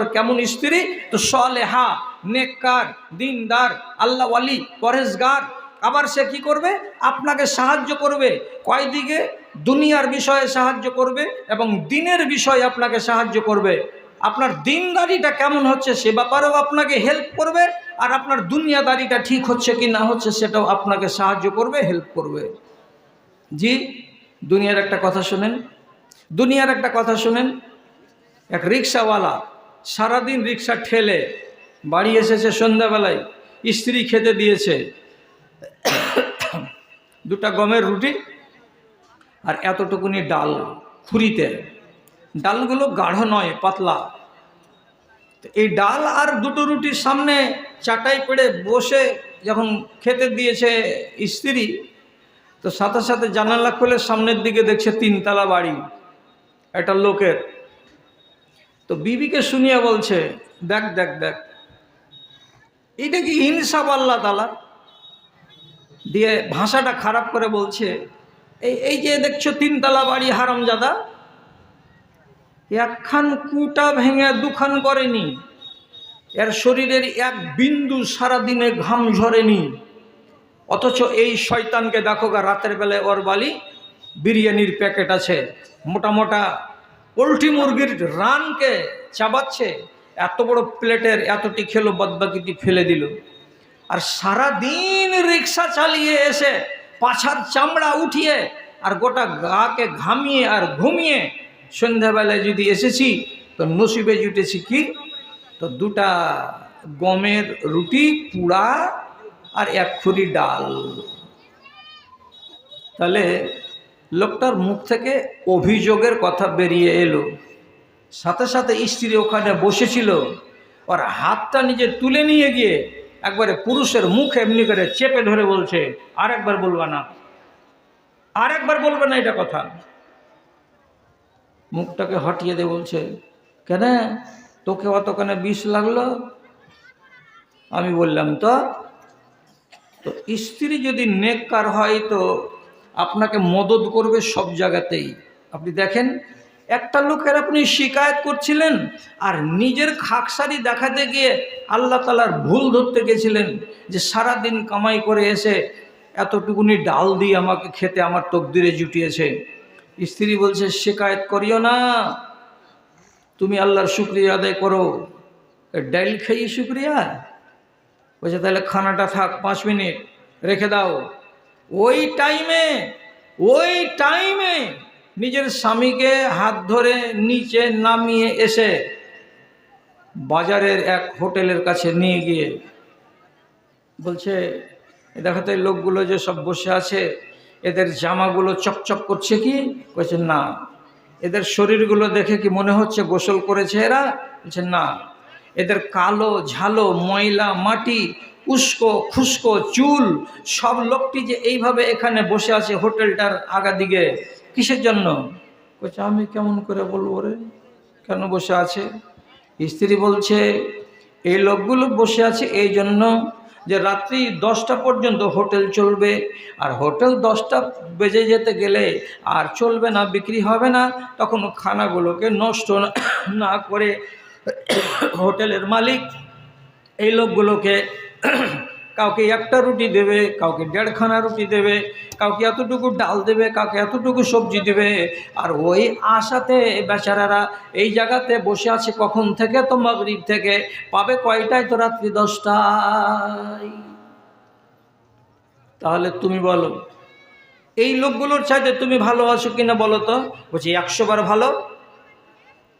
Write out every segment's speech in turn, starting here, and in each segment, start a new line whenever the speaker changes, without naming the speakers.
কেমন স্ত্রী? তো সলেহা, নেককার, দিনদার আল্লাহওয়ালি পরেশগার আবার সে কি করবে? আপনাকে সাহায্য করবে। কয় দিকে দুনিয়ার বিষয়ে সাহায্য করবে এবং দিনের বিষয়ে আপনাকে সাহায্য করবে। আপনার দিনদারিটা কেমন হচ্ছে সে ব্যাপারেও আপনাকে হেল্প করবে আর আপনার দুনিয়াদারিটা ঠিক হচ্ছে কি না হচ্ছে সেটাও আপনাকে সাহায্য করবে হেল্প করবে। জি, দুনিয়ার একটা কথা শোনেন। দুনিয়ার একটা কথা শোনেন। এক রিক্সাওয়ালা সারাদিন রিক্সা ঠেলে বাড়ি এসেছে সন্ধ্যাবেলায়, স্ত্রী খেতে দিয়েছে। দুটা গমের রুটি আর এতটুকুনি ডাল খুরিতে ডালগুলো গাঢ় নয়, পাতলা। এই ডাল আর দুটো রুটির সামনে চাটাই পেড়ে বসে যখন খেতে দিয়েছে স্ত্রী, তো সাথে সাথে জানালা খুলে সামনের দিকে দেখছে তিনতলা বাড়ি। একটা লোকের তো বিবিকে শুনিয়া বলছে, দেখ দেখ দেখ, এটা কি ইনসাফ আল্লাহ তালা দিয়ে ভাষাটা খারাপ করে বলছে, এই এই যে দেখছ তিনতলা বাড়ি হারামজাদা, একখান কুটা ভেঙে দুখান করেনি, এর শরীরের এক বিন্দু সারাদিনে ঘাম ঝরেনি, অথচ এই শয়তানকে দেখো গা, রাতের বেলায় ওর বালি বিরিয়ানির প্যাকেট আছে, মোটা মোটা পোলট্রি মুরগির রানকে চাবাচ্ছে, এত বড় প্লেটের এতটি খেলো বদবাকিটি ফেলে দিল। আর সারা দিন রিক্সা চালিয়ে এসে পাছার চামড়া উঠিয়ে আর গোটা গাকে ঘামিয়ে আর ঘুমিয়ে সন্ধ্যাবেলায় যদি এসেছি, তো নসিবে জুটেছি কি? তো দুটা গমের রুটি, পুড়া আর এক খুরি ডাল। তাহলে লোকটার মুখ থেকে অভিযোগের কথা বেরিয়ে এলো। সাথে সাথে স্ত্রী ওখানে বসেছিল। ওর হাতটা নিজে তুলে নিয়ে গিয়ে একবারে পুরুষের মুখ এমনি করে চেপে ধরে বলছে আর একবার বলবা না। আর একবার বলবে না এটা কথা। মুখটাকে হটিয়ে দিয়ে বলছে, কেন? তোকে অতখানে বিষ লাগল? আমি বললাম, তো তো স্ত্রী যদি নেককার হয় তো আপনাকে মদত করবে সব জায়গাতেই। আপনি দেখেন, একটা লোকের আপনি শিকায়ত করছিলেন আর নিজের খাকসারি দেখাতে গিয়ে আল্লাহ তালার ভুল ধরতে গেছিলেন যে সারা দিন কামাই করে এসে এতটুকুনি ডাল দিয়ে আমাকে খেতে আমার তকদিরে জুটিয়েছে। স্ত্রী বলছে, শিকায়ত করিও না। তুমি আল্লাহর শুক্রিয়া আদায় করো। ডাইল খেয়ে শুক্রিয়া? বলছে, তাহলে খানাটা থাক, পাঁচ মিনিট রেখে দাও। ওই টাইমে ওই টাইমে নিজের স্বামীকে হাত ধরে নিচে নামিয়ে এসে বাজারের এক হোটেলের কাছে নিয়ে গিয়ে বলছে দেখাতে লোকগুলো যে সব বসে আছে, এদের জামাগুলো চকচক করছে কি? বলছে, না। এদের শরীরগুলো দেখে কি মনে হচ্ছে গোসল করেছে এরা? বলছে, না। এদের কালো ঝালো ময়লা মাটি উস্কো, খুস্কো, চুল, সব লোকটি যে এইভাবে এখানে বসে আছে হোটেলটার আগা দিকে, কিসের জন্য? বলছে আমি কেমন করে বলব রে? কেন বসে আছে? স্ত্রী বলছে, এই লোকগুলো বসে আছে এই জন্য যে রাত্রি দশটা পর্যন্ত হোটেল চলবে, আর হোটেল দশটা বেজে যেতে গেলে আর চলবে না, বিক্রি হবে না, তখন খানাগুলোকে নষ্ট না- করে হোটেলের মালিক এই লোকগুলোকে কাউকে একটা রুটি দেবে, কাউকে দেড়খানা রুটি দেবে, কাউকে এতটুকু ডাল দেবে, কাউকে এতটুকু সবজি দেবে। আর ওই আশাতে বেচারারা এই জায়গাতে বসে আছে কখন থেকে? তো মাগরিব থেকে। পাবে কয়টায় তো রাত্রি দশটায়? তাহলে তুমি বলো, এই লোকগুলোর চাইতে তুমি ভালো আছো কিনা বলো তো? বলছি, একশো বার ভালো।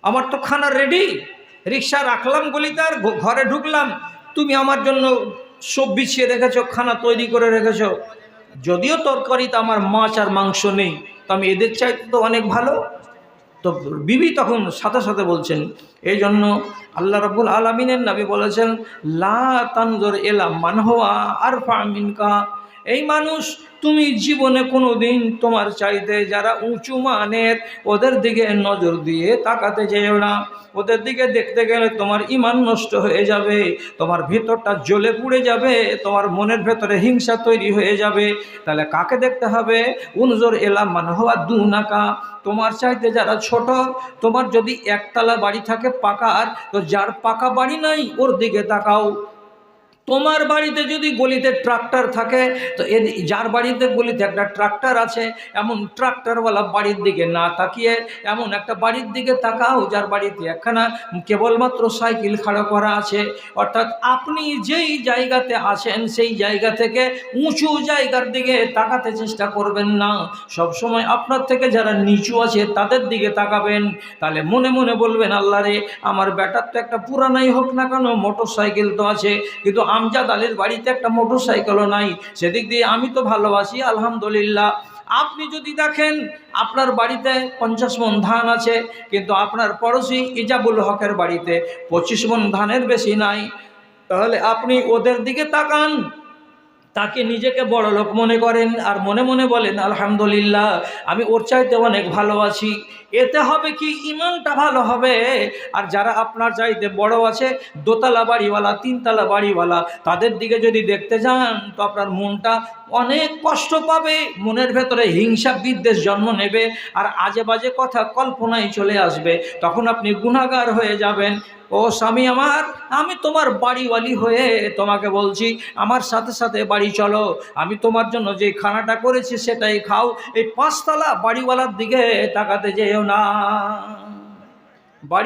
আমার তো খানা রেডি রিক্সা রাখলাম গলিতে আর ঘরে ঢুকলাম। তুমি আমার জন্য সব বিছিয়ে রেখেছ, খানা তৈরি করে রেখেছ। যদিও তরকারিতে আমার মাছ আর মাংস নেই, তো আমি এদের চাইতে তো অনেক ভালো। তো বিবি তখন সাথে সাথে বলছেন, এই জন্য আল্লাহ রব্বুল আলমিনের নামে বলেছেন, লা তানজর এলা মানহোয়া আর মিনকা এই মানুষ, তুমি জীবনে কোনো দিন তোমার চাইতে যারা উঁচু মানের, ওদের দিকে নজর দিয়ে তাকাতে যেও না। ওদের দিকে দেখতে গেলে তোমার ইমান নষ্ট হয়ে যাবে, তোমার ভেতরটা জ্বলে পুড়ে যাবে, তোমার মনের ভেতরে হিংসা তৈরি হয়ে যাবে। তাহলে কাকে দেখতে হবে? উনজোর এলাম মানে হওয়া দু নাকা তোমার চাইতে যারা ছোট, তোমার যদি একতলা বাড়ি থাকে পাকার, তো যার পাকা বাড়ি নাই, ওর দিকে তাকাও। তোমার বাড়িতে যদি গলিতে ট্রাক্টর থাকে, তো এ যার বাড়িতে গলিতে একটা ট্রাক্টর আছে, এমন ট্রাক্টরওয়ালা বাড়ির দিকে না তাকিয়ে, এমন একটা বাড়ির দিকে তাকাও, যার বাড়িতে একখানা কেবলমাত্র সাইকেল খাড়া করা আছে। অর্থাৎ আপনি যেই জায়গাতে আছেন, সেই জায়গা থেকে উঁচু জায়গার দিকে তাকাতে চেষ্টা করবেন না। সব সময় আপনার থেকে যারা নিচু আছে, তাদের দিকে তাকাবেন। তাহলে মনে মনে বলবেন, আল্লাহ রে, আমার ব্যাটার তো একটা পুরানাই হোক না কেন মোটর সাইকেল তো আছে, কিন্তু আমজাদ আলীর বাড়িতে একটা মোটর সাইকেলও নাই। সেদিক দিয়ে আমি তো ভালোবাসি, আলহামদুলিল্লাহ। আপনি যদি দেখেন, আপনার বাড়িতে পঞ্চাশ মন ধান আছে, কিন্তু আপনার পড়োশি ইজাবুল হকের বাড়িতে পঁচিশ মন ধানের বেশি নাই। তাহলে আপনি ওদের দিকে তাকান। তাকে নিজেকে বড় লোক মনে করেন আর মনে মনে বলেন, আলহামদুলিল্লাহ, আমি ওর চাইতে অনেক ভালো আছি। এতে হবে কি? ইমানটা ভালো হবে। আর যারা আপনার চাইতে বড় আছে, দোতলা বাড়িওয়ালা, তিনতলা বাড়িওয়ালা, তাদের দিকে যদি দেখতে যান, তো আপনার মনটা অনেক কষ্ট পাবে। মনের ভেতরে হিংসা, বিদ্বেষ জন্ম নেবে। আর আজে বাজে কথা কল্পনায় চলে আসবে। তখন আপনি গুণাগার হয়ে যাবেন। ও স্বামী আমার, আমি তোমার বাড়িওয়ালি হয়ে তোমাকে বলছি, আমার সাথে সাথে বাড়ি চলো। আমি তোমার জন্য যে খানাটা করেছি সেটাই খাও, এই পাঁচতলা বাড়িওয়ালার দিকে তাকাতে যেও না। বাড়ি